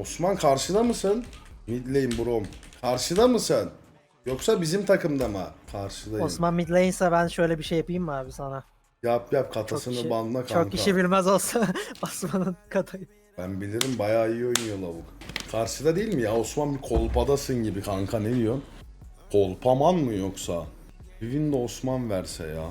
Osman karşıda mısın? Mid lane brom. Karşıda mısın? Yoksa bizim takımda mı? Karşıdayım. Osman mid lane ise ben şöyle bir şey yapayım mı abi sana? Yap yap Çok katasını kişi, banla kanka. çok kişi bilmez olsa Osman'ın katayı. Ben bilirim bayağı iyi oynuyor lavuk. Karşıda değil mi ya? Osman bir kolpadasın gibi kanka ne diyorsun? Kolpaman mı yoksa? Bir win de Osman verse ya.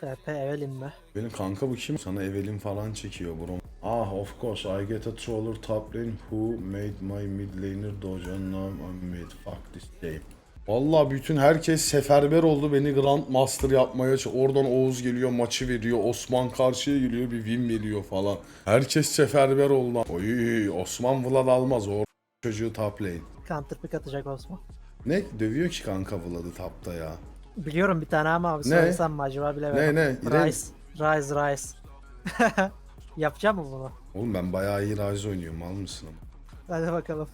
FP Evelyn mi? Benim kanka bu kim? Sana Evelyn falan çekiyor bro. Ah of course I get a troller top lane who made my mid laner doja now I'm mid. Fuck this game. Valla bütün herkes seferber oldu beni Grand Master yapmaya. Oradan Oğuz geliyor maçı veriyor. Osman karşıya geliyor bir win veriyor falan. Herkes seferber oldu. Oy Osman Vlad almaz o çocuğu top lane. Counter pick atacak Osman. Ne? Dövüyor ki kanka Vlad'ı tapta ya. Biliyorum bir tane ama abi Ne? söylesem mi acaba bilemedim. Ne, ne? Rise. Rise Rise. Yapacağım mı bunu? Oğlum ben bayağı iyi Ryze oynuyorum mal mısın? Hadi bakalım.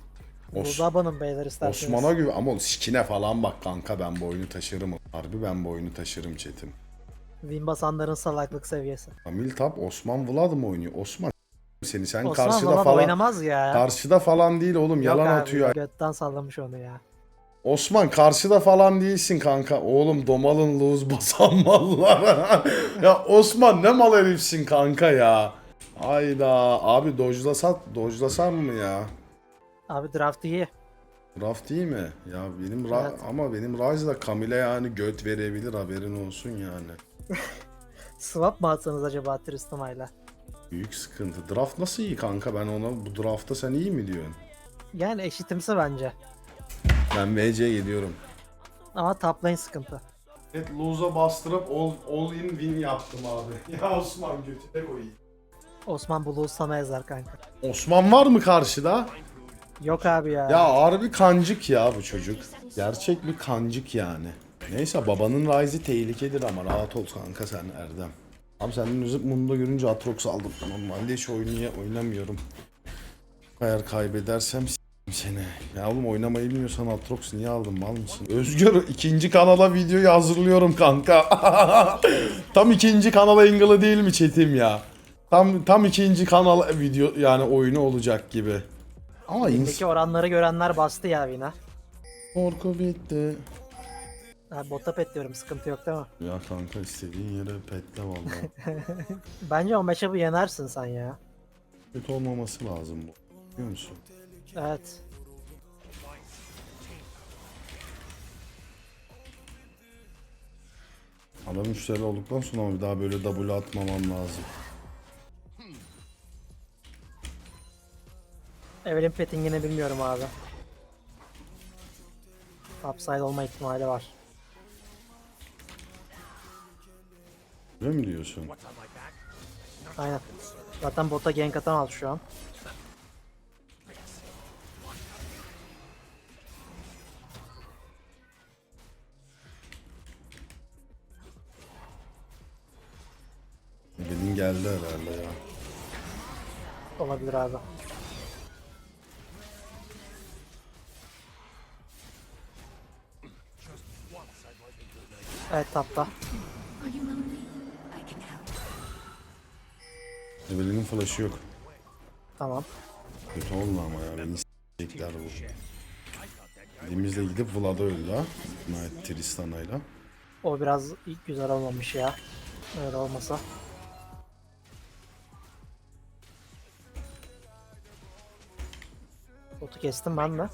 Os- Buzabanın beyler isterseniz. Osman'a güven ama skine falan bak kanka ben bu oyunu taşırım. Harbi ben bu oyunu taşırım chatim. Win basanların salaklık seviyesi. Kamil Tap Osman Vlad mı oynuyor? Osman seni sen Osman karşıda Vlad falan oynamaz ya. karşıda falan değil oğlum Yok yalan abi, atıyor. Götten sallamış onu ya. Osman karşıda falan değilsin kanka. Oğlum domalın lose basan mallar. ya Osman ne mal herifsin kanka ya. Hayda abi dojlasan dojlasan mı ya? Abi draft iyi. Draft değil mi? Ya benim ra- Evet. ama benim Ryze da Kamil'e yani göt verebilir haberin olsun yani. Swap mı atsanız acaba Tristana'yla? Büyük sıkıntı. Draft nasıl iyi kanka? Ben ona bu draftta sen iyi mi diyorsun? Yani eşitimsi bence. Ben VC'ye gidiyorum. Ama top lane sıkıntı. Evet lose'a bastırıp all, all in win yaptım abi. ya Osman götüne koyayım. Osman Buluğu sana ezer kanka. Osman var mı karşıda? Yok abi ya. Ya harbi kancık ya bu çocuk. Gerçek bir kancık yani. Neyse babanın Ryze'i tehlikedir ama rahat ol kanka sen Erdem. Abi senin müzik mumda görünce Atrox aldım. Normalde hiç oynaya oynamıyorum. Eğer kaybedersem seni. Ya oğlum oynamayı bilmiyorsan Atrox niye aldın mal mısın? Özgür ikinci kanala videoyu hazırlıyorum kanka. tam ikinci kanala ingılı değil mi chatim ya? Tam tam ikinci kanal video yani oyunu olacak gibi. Ama ins Peki oranları görenler bastı ya Vina. Korku bitti. Ha, bota pet diyorum sıkıntı yok değil mi? Ya kanka istediğin yere petle vallahi. Bence o matchup'ı yenersin sen ya. Kötü olmaması lazım bu. Biliyor musun? Evet. Adam müşteri olduktan sonra bir daha böyle W atmamam lazım. Evelyn Petting'ini bilmiyorum abi. Upside olma ihtimali var. Öyle mi diyorsun? Aynen. Zaten bota gank atamaz şu an. Evet tapta. Evelyn'in flash'ı yok. Tamam. Kötü oldu ama ya beni s**ecekler bu. Elimizle gidip Vlad'a öldü ha. Knight Tristana'yla. O biraz ilk güzel olmamış ya. Öyle olmasa. Botu kestim ben de.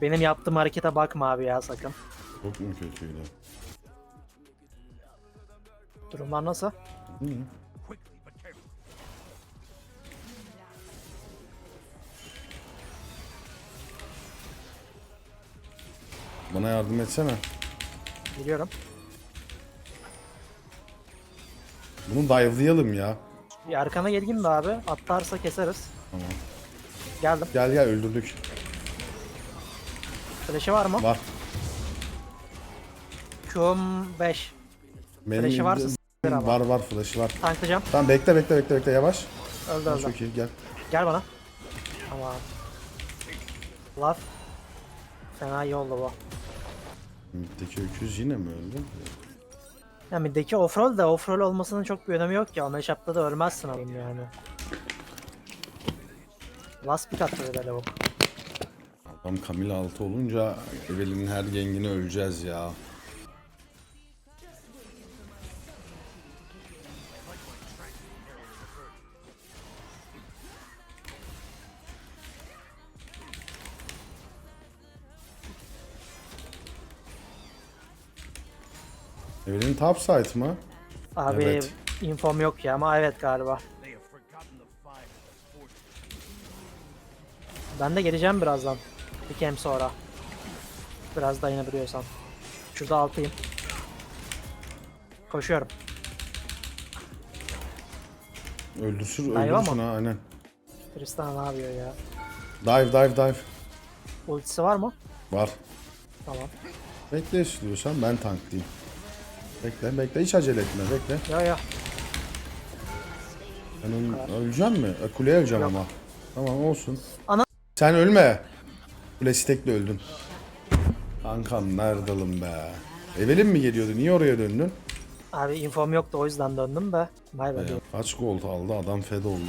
Benim yaptığım harekete bakma abi ya sakın. Çok mu kötüydü? Durumlar nasıl? Hı. Bana yardım etsene. Biliyorum. Bunu dive'layalım ya. Bir arkana geleyim mi abi? Atlarsa keseriz. Tamam. Geldim. Gel gel öldürdük. Flash'ı var mı? Var. Q'm 5. Benim Flash'ı varsa s**tir ama. Var var flash'ı var. Tanklayacağım. Tamam bekle bekle bekle bekle yavaş. Öldü öldü. Çok iyi gel. Gel bana. Tamam. Laf. Fena iyi oldu bu. Mid'deki öküz yine mi öldü? Ya middeki offroll da offroll olmasının çok bir önemi yok ya. Matchup'ta da ölmezsin alayım yani. Last pick attı böyle lavuk. Adam Kamil altı olunca Evelyn'in her gengini öleceğiz ya. Evelyn top side mı? Abi Evet. infom yok ya ama evet galiba. Ben de geleceğim birazdan. Bir kem sonra. Biraz dayanabiliyorsan. Şurada altıyım. Koşuyorum. Öldürsür, Dive öldürsün ama. ha aynen. Tristan ne yapıyor ya? Dive dive dive. Ultisi var mı? Var. Tamam. Bekle istiyorsan ben tanklayayım. Bekle bekle hiç acele etme bekle. Yo yo. Ben öleceğim mi? E, kuleye öleceğim Yok. ama. Tamam olsun. Ana- Sen ölme. Kule stekle öldün. Kankam neredalım be. Evelin mi geliyordu? Niye oraya döndün? Abi infom yoktu o yüzden döndüm de. Vay be. Ya, kaç gold aldı adam fed oldu.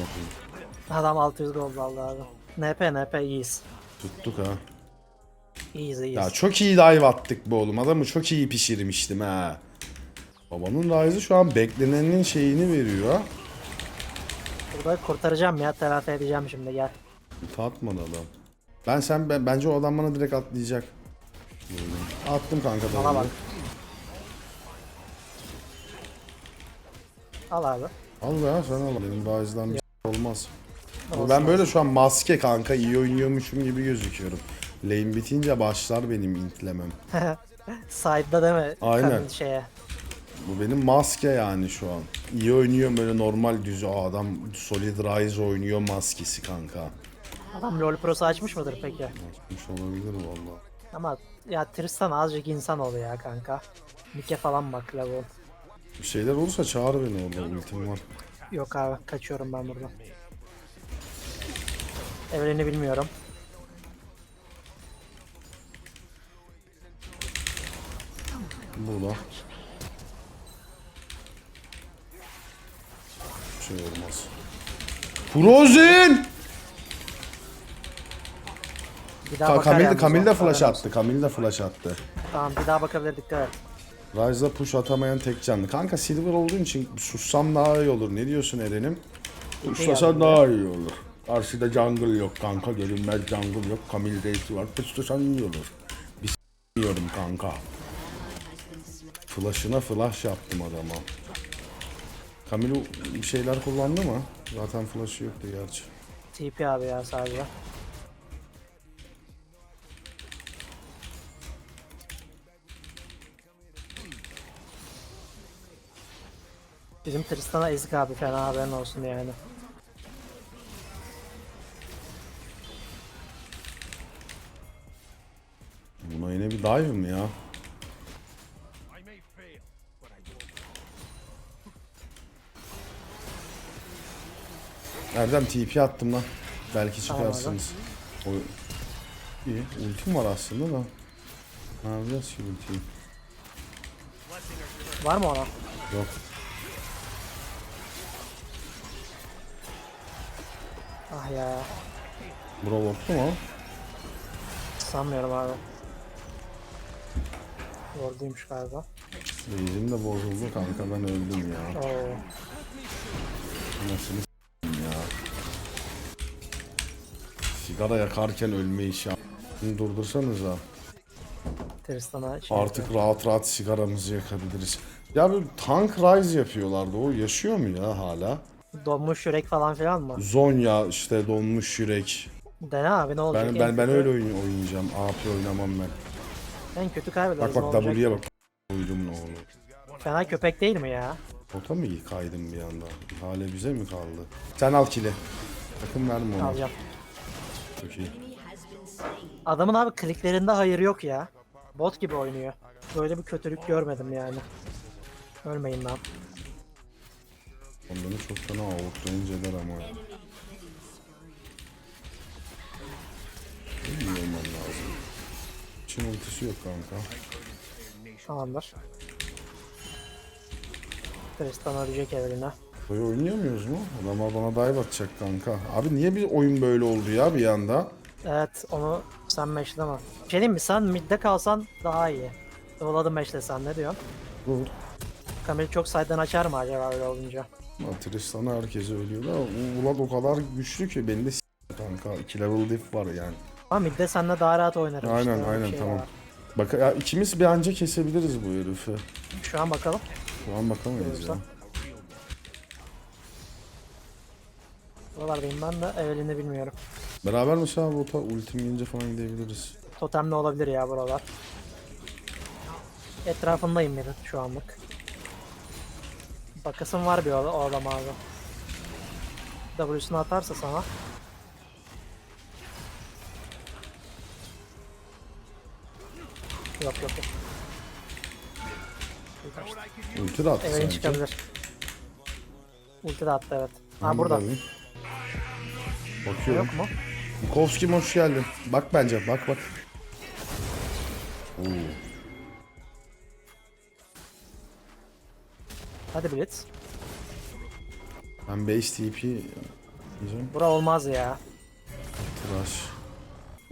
Adam 600 gold aldı abi. NP NP iyiyiz. Tuttuk ha. İyiyiz iyiyiz. Ya çok iyi dive attık bu oğlum. Adamı çok iyi pişirmiştim ha. Babanın Rise'ı şu an beklenenin şeyini veriyor ha. Burada kurtaracağım ya telafi edeceğim şimdi gel. Tatmadı adam. Ben sen ben, bence o adam bana direkt atlayacak. Attım kanka Bana bak. Al abi. Al ya sen al. Benim Rise'dan bir şey olmaz. Olsun, ben böyle şu an maske kanka iyi oynuyormuşum gibi gözüküyorum. Lane bitince başlar benim intlemem. Side'da mi? Aynen. Kadın Şeye. Bu benim maske yani şu an. İyi oynuyorum böyle normal düz Aa, adam Solid Rise oynuyor maskesi kanka. Adam LoL Pro'su açmış mıdır peki? Açmış olabilir valla. Ama ya Tristan azıcık insan ol ya kanka. Mike falan bak lavuğun. Bir şeyler olursa çağır beni orada ultim var. Yok abi kaçıyorum ben buradan. Evelyn'i bilmiyorum. Burada. Bir şey olmaz. Frozen! Bir daha Ka bakar Kamil, yalnız Kamil o. de flash Haberin olsun. attı. Kamil de flash attı. Tamam bir daha bakabilir dikkat et. Rise'da push atamayan tek canlı. Kanka silver olduğun için sussam daha iyi olur. Ne diyorsun Eren'im? Pushlasan daha iyi olur. Karşıda jungle yok kanka. Görünmez jungle yok. Kamil Reis var. Pushlasan iyi olur. Bir s**miyorum kanka. Flash'ına flash yaptım adama. Kamil bir şeyler kullandı mı? Zaten flash'ı yoktu gerçi. TP abi ya sadece. Bizim Tristan'a ezik abi fena haberin olsun yani. Buna yine bir dive mi ya? Erdem TP attım lan. Belki çıkarsınız. O... İyi. Ultim var aslında da. Ne yapacağız ki ultiyi? Var mı ona? Yok. Ah ya. Bura bottu mu? Sanmıyorum abi. Orduymuş galiba. Beyzim de bozuldu kanka ben öldüm ya. Oo. Nasıl ya. Sigara yakarken ölme işi. Bunu durdursanıza. Tristan'a şey Artık rahat rahat sigaramızı yakabiliriz. Ya bir tank rise yapıyorlardı. O yaşıyor mu ya hala? Donmuş yürek falan filan mı? Zonya işte donmuş yürek. Dene abi ne olacak? Ben En ben ben kötü- öyle oyun oynayacağım. AP oynamam ben. En kötü kaybederiz. Bak ne bak olacak? W'ye bak. Uydum ne olur. Fena köpek değil mi ya? Ota mı kaydım bir anda? Hale bize mi kaldı? Sen al kili. Takım verme ona. Alacağım. Çok iyi. Adamın abi kliklerinde hayır yok ya. Bot gibi oynuyor. Böyle bir kötülük görmedim yani. Ölmeyin lan. Onları çok fena outrange eder ama. İyi olman lazım. Çin ultisi yok kanka. Tamamdır. Tristan ölecek Evelyn'e. Böyle oynayamıyoruz mu? Adamlar bana dive atacak kanka. Abi niye bir oyun böyle oldu ya bir anda? Evet onu sen meşleme. Bir şey diyeyim mi sen midde kalsan daha iyi. Doğuladı meşlesen ne diyorsun? Dur. Kamil çok side'den açar mı acaba öyle olunca? Tristan'a herkese ölüyor da Vlad o kadar güçlü ki beni de s- kanka. 2 level diff var yani. Ama midde seninle daha rahat oynarım Aynen öyle bir aynen şey tamam. var. Bak ya ikimiz bir anca kesebiliriz bu herifi. Şu an bakalım. Şu an bakamayız ya. Olursa. Buralardayım ben de Evelyn'i bilmiyorum. Beraber mesela bota ultim gelince falan gidebiliriz. Totemli olabilir ya buralar. Etrafındayım bir şu anlık. Bakasım var bir o, adam abi. W'sunu atarsa sana. Yok yok yok. Ulti de attı sanki. çıkabilir. Ulti de attı evet. Ha Ben burada. buradayım. Bakıyorum. Yok mu? Bukowski hoş geldin. Bak bence bak bak. Oo. Hadi Blitz. Ben base TP diyeceğim. Bura olmaz ya. Tıraş.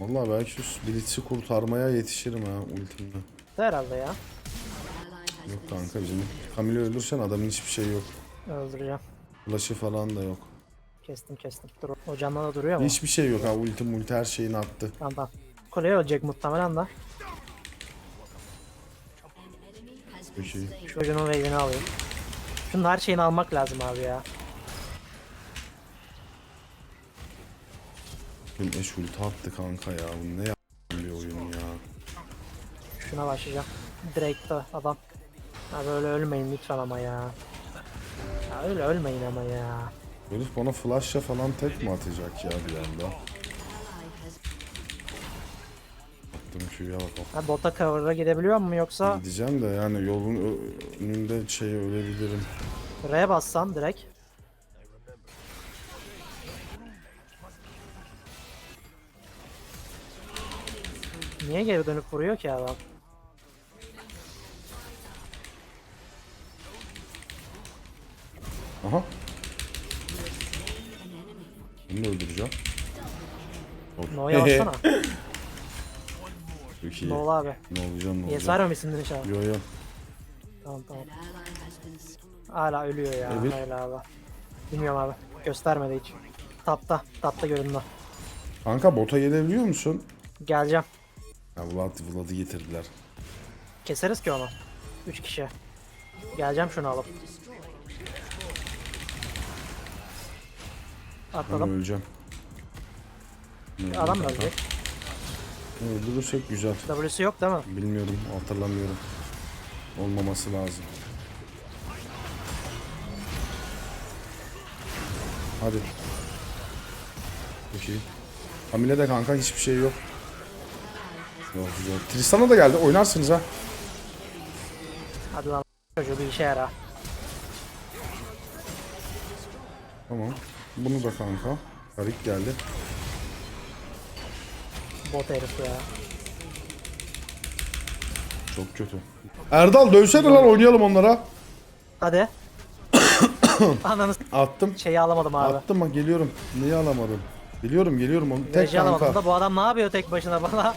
Vallahi belki şu Blitz'i kurtarmaya yetişirim ha ultimle. Herhalde ya. Yok kanka bizim Camille'i öldürsen adamın hiçbir şey yok. Öldüreceğim. Flash'ı falan da yok. Kestim kestim. Dur o canla da duruyor mu? Hiçbir şey yok ha ulti multi her şeyini attı. Tamam tamam. Kuleye ölecek muhtemelen. Çok iyi. Şu ucunun wave'ini alayım. Şunun her şeyini almak lazım abi ya. Benim eş ulti attı kanka ya. Bu ne ya bir oyun ya. Şuna başlayacağım. Drake'de adam. Ha böyle ölmeyin lütfen ama ya. Ya öyle ölmeyin ama ya. Herif bana flash'la falan tek mi atacak ya bir anda? Attım Q'ya bak. Ha bota cover'a gidebiliyor mu yoksa Gideceğim de yani yolun önünde şey ölebilirim. R'ye bassam direkt. Niye geri dönüp vuruyor ki adam? Aha. Bunu da öldüreceğim. No'ya bassana. Çok iyi. ne ol abi? Ne olacağım ne Yes olacağım. vermemişsindir inşallah. Yo yo. Tamam tamam. Hala ölüyor ya. Evet. Hala abi. Bilmiyorum abi. Göstermedi hiç. Tapta. Tapta göründü. Kanka bota gelebiliyor musun? Geleceğim. Ya Vlad, Vlad'ı getirdiler. Keseriz ki onu. 3 kişi. Geleceğim şunu alıp. Ben Atladım. öleceğim. Ne Adam da kanka? ölecek. Öldürürsek güzel. W'si yok değil mi? Bilmiyorum, hatırlamıyorum. Olmaması lazım. Hadi. Çok iyi. Hamile de kanka hiçbir şey yok. Yok güzel. Tristan'a da geldi. Oynarsınız ha. Hadi lan çocuğu bir işe yara. Tamam. Bunu da kanka. Karik geldi. Bot herif ya. Çok kötü. Erdal dövsene lan oynayalım onlara. Hadi. Ananı s- Attım. şeyi alamadım abi. Attım bak geliyorum. Niye alamadım? Biliyorum geliyorum onu. Tek Reji alamadım kanka. da bu adam ne yapıyor tek başına bana?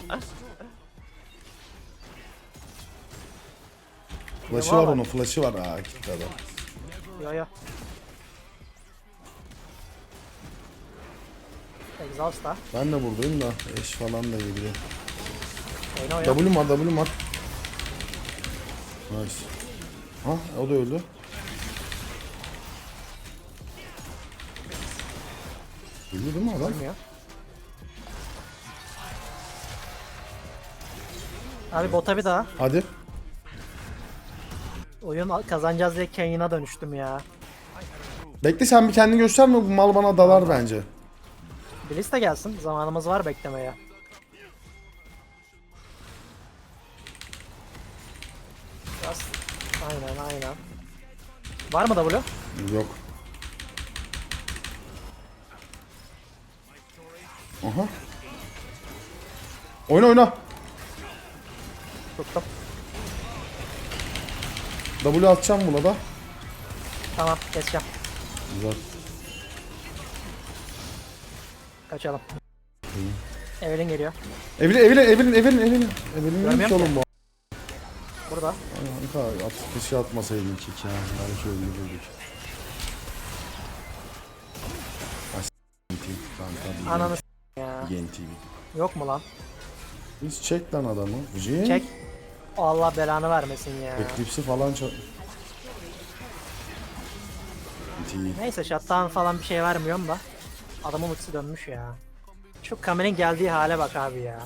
Flash'ı var onun flash'ı var. Aa gitti adam. yo yo. Da. Ben de buradayım da eş falan da geliyor. Oyna oyna. W'm var W'm var. Nice. Ha o da öldü. Öldü değil mi adam? Ölmüyor. Abi bota bir daha. Hadi. Oyun kazanacağız diye Kane'a dönüştüm ya. Bekle sen bir kendini gösterme bu mal bana dalar bence. Blitz de gelsin. Zamanımız var beklemeye. Biraz. Aynen aynen. Var mı W? Yok. Aha. Oyna oyna. Tuttum. W atacağım buna da. Tamam keseceğim. Güzel. Kaçalım. Evelyn geliyor. Evelin, Evelin, Evelin, Evelin, Evelin. Evelin neymiş Görmüyorum oğlum bu? Burada. Kanka at bir şey atmasaydın kick ya. Belki öldürürdük. Kanka. Ananı ya. Gen TV. Yok mu lan? Biz çek lan adamı. Vıcı. Çek. Allah belanı vermesin ya. Eclipse'i falan. TV. Neyse shutdown falan bir şey vermiyorum da. Adamın ultisi dönmüş ya. Şu kameranın geldiği hale bak abi ya.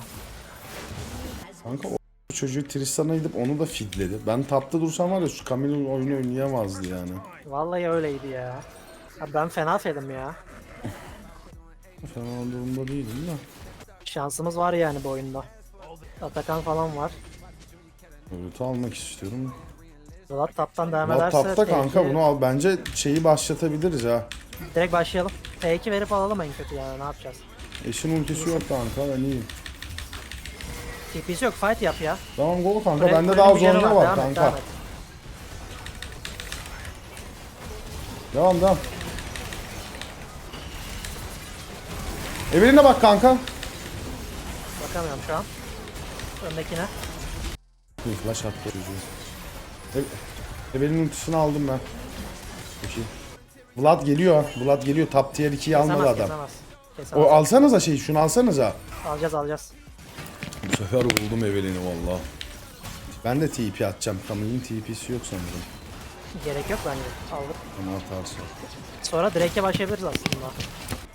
Kanka o çocuğu Tristan'a gidip onu da fidledi. Ben tapta dursam var ya şu Camille'in oyunu oynayamazdı yani. Vallahi öyleydi ya. Abi ben fena fedim ya. Fena durumda değilim de. Şansımız var yani bu oyunda. Atakan falan var. Öğreti almak istiyorum. Vlad taptan devam ederse tapta kanka T2 bunu al. Bence şeyi başlatabiliriz ha. Direkt başlayalım. T2 verip alalım en kötü yani ne yapacağız? Eşin ultisi yok kanka ben iyiyim. TP'si yok fight yap ya. Tamam gol kanka Buraya- bende buraya daha bir Zonya var devam et, kanka. devam et. Devam devam. Eveline bak kanka. Bakamıyorum şu an. Öndekine. Bir flash attı çocuğu. E Evelin ultisini aldım ben. Vlad geliyor. Vlad geliyor. Top tier 2'yi almadı Kesemez adam. kesemez. Kesemez. O alsanıza şey şunu alsanıza. Alacağız alacağız. Bu sefer buldum Evelin'i valla. Ben de TP atacağım. Camille'in TP'si yok sanırım. Gerek yok bence. Aldık. Ama atarsa. Sonra Drake'e başlayabiliriz aslında.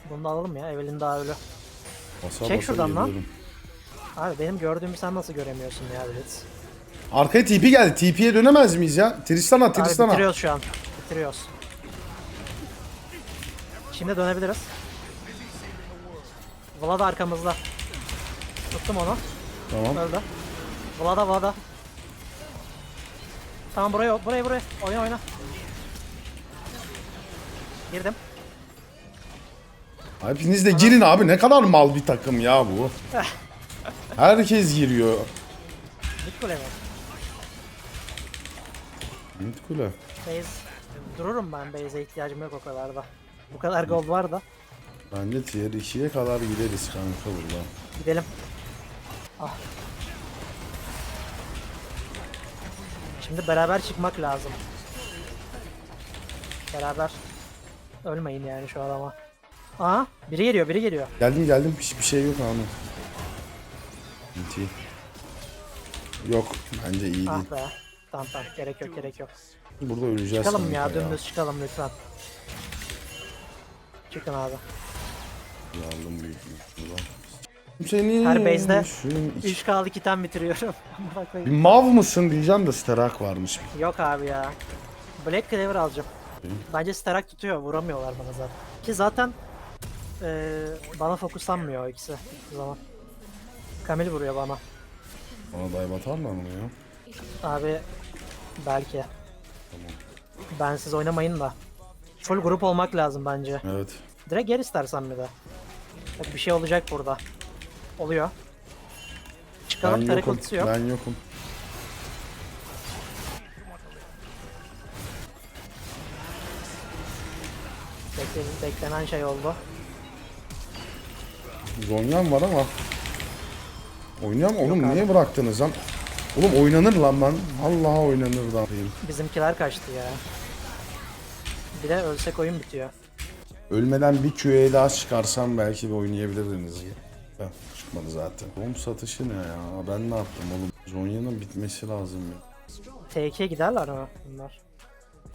Bunu da alalım ya. Evelyn daha ölü. Basa Çek basa şuradan lan. geliyorum. Abi benim gördüğümü sen nasıl göremiyorsun ya Blitz? Arkaya TP geldi. TP'ye dönemez miyiz ya? Tristan'a Abi Tristan'a. bitiriyoruz şu an. Bitiriyoruz. Şimdi dönebiliriz. Vlad arkamızda. Tuttum onu. Tamam. Öldü. Vlada Vlada. Tamam buraya buraya buraya. Oyna oyna. Girdim. Hepiniz de girin abi. Ne kadar mal bir takım ya bu. Herkes giriyor. Mid kule mi? Mid kule. Base. Dururum ben base'e ihtiyacım yok o kadar da. Bu kadar gold var da. Bence tier 2'ye kadar gideriz kanka burada. Gidelim. Ah. Şimdi beraber çıkmak lazım. Beraber. Ölmeyin yani şu adama. Aha biri geliyor biri geliyor. Geldim geldim. Hiçbir şey yok abi. Mid. Yok. Bence iyi değil. Ah be. Tamam tamam gerek yok gerek yok. Burada öleceğiz Çıkalım kanka ya dümdüz çıkalım lütfen. Çıkın abi. Yardım büyük burada. Seni Her base'de düşün- 3K'lık item bitiriyorum. Amına Bir koyayım. mav mısın diyeceğim de Sterak varmış. yok abi ya. Black Cleaver alacağım. Bence Starak tutuyor vuramıyorlar bana zaten. Ki zaten eee, bana fokuslanmıyor o ikisi hiçbir zaman. Kamil vuruyor bana. Bana dive atarlar mı ya? Abi belki. Ben siz oynamayın da. Full grup olmak lazım bence. Evet. Direkt gel istersen bir de. Bak bir şey olacak burada. Oluyor. Çıkalım Ben yokum. yok. Ben yokum. Bekle- beklenen şey oldu. Zonyam var ama. Oynayam oğlum abi. niye bıraktınız lan? Oğlum oynanır lan ben. Vallahi oynanır da. Bizimkiler kaçtı ya. Bir de ölsek oyun bitiyor. Ölmeden bir QA daha çıkarsam belki bir oynayabilirdiniz. Heh, çıkmadı zaten. Bomb satışı ne ya? Ben ne yaptım oğlum? Zonya'nın bitmesi lazım ya. T2'ye giderler mi bunlar?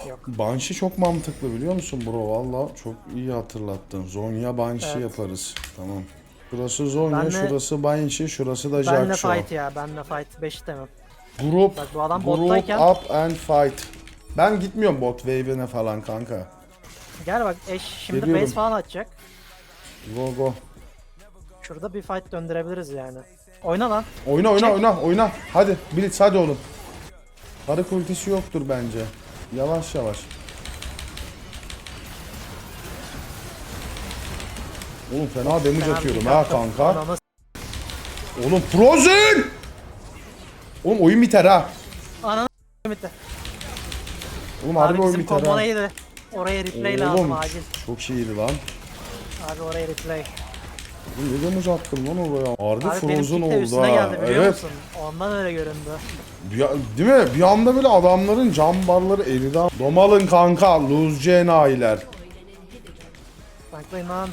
Yok. Banshee çok mantıklı biliyor musun bro? Valla çok iyi hatırlattın. Zonya Banshee Evet. yaparız. Tamam. Şurası Zonya, Benle- şurası Banshee, şurası da Benle Jack Show. fight ya, benle fight 5 istemem. Grup, Bak bu adam grup bottayken- up and fight. Ben gitmiyorum bot wave'ine falan kanka. Gel bak eş şimdi Geliyorum. base falan atacak. Go go. Şurada bir fight döndürebiliriz yani. Oyna lan. Oyna oyna Çek. oyna oyna. Hadi Blitz hadi oğlum. Karı ultisi yoktur bence. Yavaş yavaş. Oğlum fena damage Fena atıyorum ha kanka. Ananı s- Oğlum Frozen! Oğlum oyun biter ha. Ananı s- bitti. Oğlum harbi Abi oyun biter ha. neydi? Oraya replay lazım Oğlum acil. çok iyiydi lan. Abi oraya replay. Oğlum ne damage attım lan oraya. Harbi Abi frozen oldu ha. geldi biliyor Evet. musun? Ondan öyle göründü. Bir, değil mi? Bir anda böyle adamların cam barları eridi. Domalın kanka. Lose enayiler. Saklayın lan.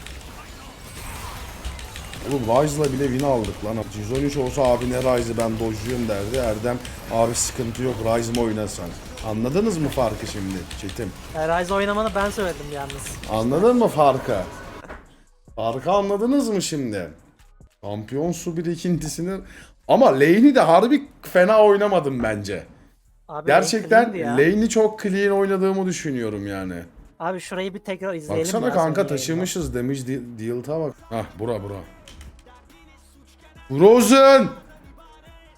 Oğlum Rise'la bile win aldık lan. 113 olsa abi ne Rise'ı ben dojluyum derdi. Erdem abi sıkıntı yok Rise mı oynasan? Anladınız mı farkı şimdi Çetim? E, Rise oynamanı ben söyledim yalnız. Anladın mı farkı? Farkı anladınız mı şimdi? Şampiyon su birikintisini... Ama lane'i de harbi fena oynamadım bence. Abi Gerçekten lane'i çok clean oynadığımı düşünüyorum yani. Abi şurayı bir tekrar izleyelim Baksana kanka taşımışız damage de- deal'ta bak. Hah bura bura. Frozen!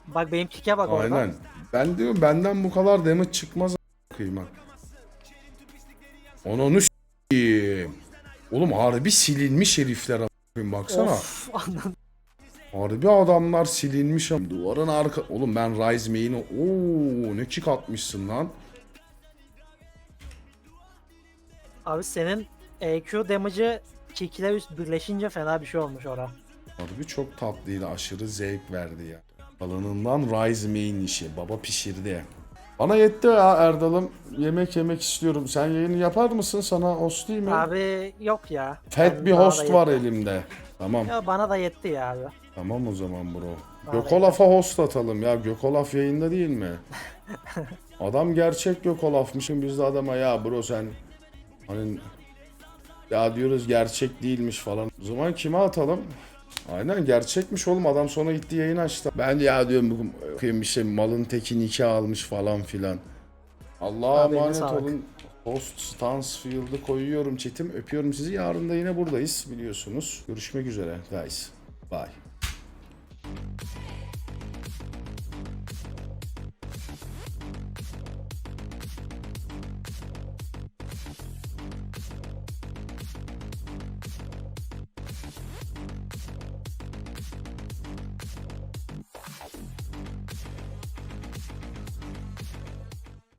Bak benim kick'e bak orada. Aynen. Ben diyorum benden bu kadar damage çıkmaz kıymak. Onu s**eyim. Oğlum harbi silinmiş herifler a- koyayım baksana. Of. Harbi adamlar silinmiş ama duvarın arka... Oğlum ben Rise main'i... Oo ne kick atmışsın lan. Abi senin EQ damage'ı ile üst birleşince fena bir şey olmuş ora. Harbi çok tatlıydı. Aşırı zevk verdi ya. Alanından Rise main işi. Baba pişirdi. Bana yetti ya Erdal'ım. Yemek yemek istiyorum. Sen yayını yapar mısın? Sana host değil mi? Abi yok ya. Ben- bir bana da host var elimde. Tamam. Ya bana da yetti ya abi. Tamam o zaman bro. Bana Gökolaf'a host atalım ya. Gökolaf yayında değil mi? Adam gerçek Gökolaf'mışım biz de adama ya bro sen hani ya diyoruz gerçek değilmiş falan. O zaman kime atalım? Aynen gerçekmiş oğlum adam sonra gitti yayın açtı. Ben ya diyorum bugün okuyayım bir şey malın teki nikah almış falan filan. Allah'a Abi emanet sağlık. olun. Host Stansfield'ı koyuyorum chatim. Öpüyorum sizi. Yarın da yine buradayız biliyorsunuz. Görüşmek üzere guys. Bye.